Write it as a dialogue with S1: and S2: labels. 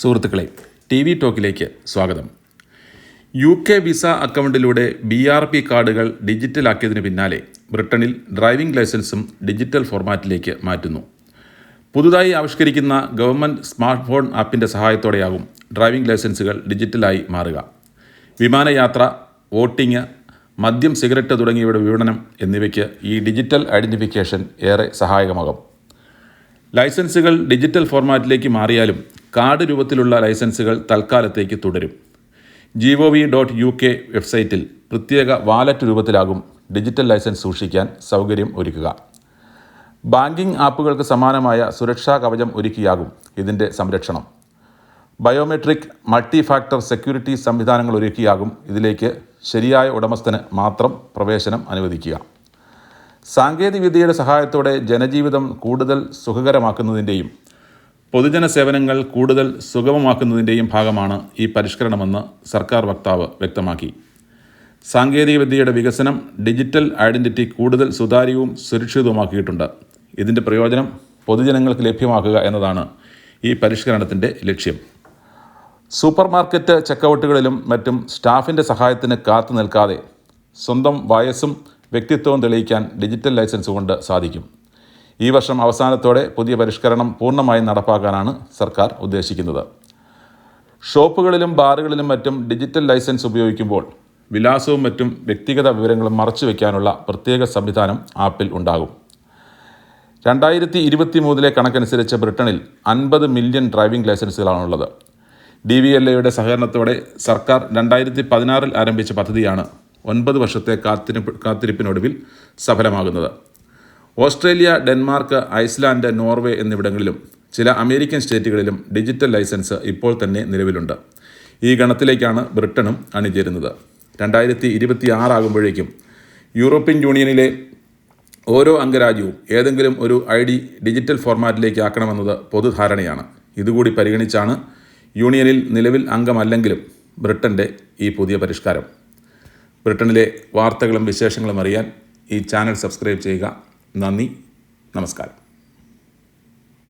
S1: സുഹൃത്തുക്കളെ T V ടോക്കിലേക്ക് സ്വാഗതം. യു കെ വിസ അക്കൗണ്ടിലൂടെ ബി ആർ പി കാർഡുകൾ ഡിജിറ്റലാക്കിയതിന് പിന്നാലെ ബ്രിട്ടനിൽ ഡ്രൈവിംഗ് ലൈസൻസും ഡിജിറ്റൽ ഫോർമാറ്റിലേക്ക് മാറ്റുന്നു. പുതുതായി ആവിഷ്കരിക്കുന്ന ഗവൺമെന്റ് സ്മാർട്ട് ഫോൺ ആപ്പിന്റെ സഹായത്തോടെയാകും ഡ്രൈവിംഗ് ലൈസൻസുകൾ ഡിജിറ്റലായി മാറുക. വിമാനയാത്ര വോട്ടിംഗ് മദ്യം സിഗരറ്റ് തുടങ്ങിയവയുടെ വിപണനം എന്നിവയ്ക്ക് ഈ ഡിജിറ്റൽ ഐഡന്റിഫിക്കേഷൻ ഏറെ സഹായകമാകും. ലൈസൻസുകൾ ഡിജിറ്റൽ ഫോർമാറ്റിലേക്ക് മാറിയാലും കാർഡ് രൂപത്തിലുള്ള ലൈസൻസുകൾ തൽക്കാലത്തേക്ക് തുടരും. G O V dot U K വെബ്സൈറ്റിൽ പ്രത്യേക വാലറ്റ് രൂപത്തിലാകും ഡിജിറ്റൽ ലൈസൻസ് സൂക്ഷിക്കാൻ സൗകര്യം ഒരുക്കുക. ബാങ്കിംഗ് ആപ്പുകൾക്ക് സമാനമായ സുരക്ഷാ കവചം ഒരുക്കിയാകും ഇതിന്റെ സംരക്ഷണം. ബയോമെട്രിക് മൾട്ടി ഫാക്ടർ സെക്യൂരിറ്റി സംവിധാനങ്ങൾ ഒരുക്കിയാകും ഇതിലേക്ക് ശരിയായ ഉടമസ്ഥന് മാത്രം പ്രവേശനം അനുവദിക്കുക. സാങ്കേതികവിദ്യയുടെ സഹായത്തോടെ ജനജീവിതം കൂടുതൽ സുഖകരമാക്കുന്നതിന്റെയും പൊതുജന സേവനങ്ങൾ കൂടുതൽ സുഗമമാക്കുന്നതിന്റെയും ഭാഗമാണ് ഈ പരിഷ്കരണമെന്ന് സർക്കാർ വക്താവ് വ്യക്തമാക്കി. സാങ്കേതികവിദ്യയുടെ വികസനം ഡിജിറ്റൽ ഐഡന്റിറ്റി കൂടുതൽ സുതാര്യവും സുരക്ഷിതവുമാക്കിയിട്ടുണ്ട്. ഇതിന്റെ പ്രയോജനം പൊതുജനങ്ങൾക്ക് ലഭ്യമാക്കുക എന്നതാണ് ഈ പരിഷ്കരണത്തിന്റെ ലക്ഷ്യം. സൂപ്പർ മാർക്കറ്റ് ചെക്കൗട്ടുകളിലും മറ്റും സ്റ്റാഫിന്റെ സഹായത്തിന് കാത്തു നിൽക്കാതെ സ്വന്തം വയസ്സും വ്യക്തിത്വവും തെളിയിക്കാൻ ഡിജിറ്റൽ ലൈസൻസ് കൊണ്ട് സാധിക്കും. ഈ വർഷം അവസാനത്തോടെ പുതിയ പരിഷ്കരണം പൂർണമായും നടപ്പാക്കാനാണ് സർക്കാർ ഉദ്ദേശിക്കുന്നത്. ഷോപ്പുകളിലും ബാറുകളിലും മറ്റും ഡിജിറ്റൽ ലൈസൻസ് ഉപയോഗിക്കുമ്പോൾ വിലാസവും മറ്റും വ്യക്തിഗത വിവരങ്ങളും മറച്ചു വയ്ക്കാനുള്ള പ്രത്യേക സംവിധാനം ആപ്പിൽ ഉണ്ടാകും. രണ്ടായിരത്തി ഇരുപത്തി മൂന്നിലെ കണക്കനുസരിച്ച് ബ്രിട്ടനിൽ അൻപത് മില്യൺ ഡ്രൈവിംഗ് ലൈസൻസുകളാണുള്ളത്. ഡി വി എൽ എയുടെ സഹകരണത്തോടെ സർക്കാർ രണ്ടായിരത്തി പതിനാറിൽ ആരംഭിച്ച പദ്ധതിയാണ് ഒൻപത് വർഷത്തെ കാത്തിരിപ്പ് കാത്തിരിപ്പിനൊടുവിൽ സഫലമാകുന്നത്. ഓസ്ട്രേലിയ ഡെൻമാർക്ക് ഐസ്ലാൻഡ് നോർവേ എന്നിവിടങ്ങളിലും ചില അമേരിക്കൻ സ്റ്റേറ്റുകളിലും ഡിജിറ്റൽ ലൈസൻസ് ഇപ്പോൾ തന്നെ നിലവിലുണ്ട്. ഈ ഗണത്തിലേക്കാണ് ബ്രിട്ടനും അണിചേരുന്നത്. രണ്ടായിരത്തി ഇരുപത്തി ആറാകുമ്പോഴേക്കും യൂറോപ്യൻ യൂണിയനിലെ ഓരോ അംഗരാജ്യവും ഏതെങ്കിലും ഒരു ഐ ഡി ഡിജിറ്റൽ ഫോർമാറ്റിലേക്ക് ആക്കണമെന്നത് പൊതുധാരണയാണ്. ഇതുകൂടി പരിഗണിച്ചാണ് യൂണിയനിൽ നിലവിൽ അംഗമല്ലെങ്കിലും ബ്രിട്ടന്റെ ഈ പുതിയ പരിഷ്കാരം. ബ്രിട്ടനിലെ വാർത്തകളും വിശേഷങ്ങളും അറിയാൻ ഈ ചാനൽ സബ്സ്ക്രൈബ് ചെയ്യുക. നന്ദി. നമസ്കാരം.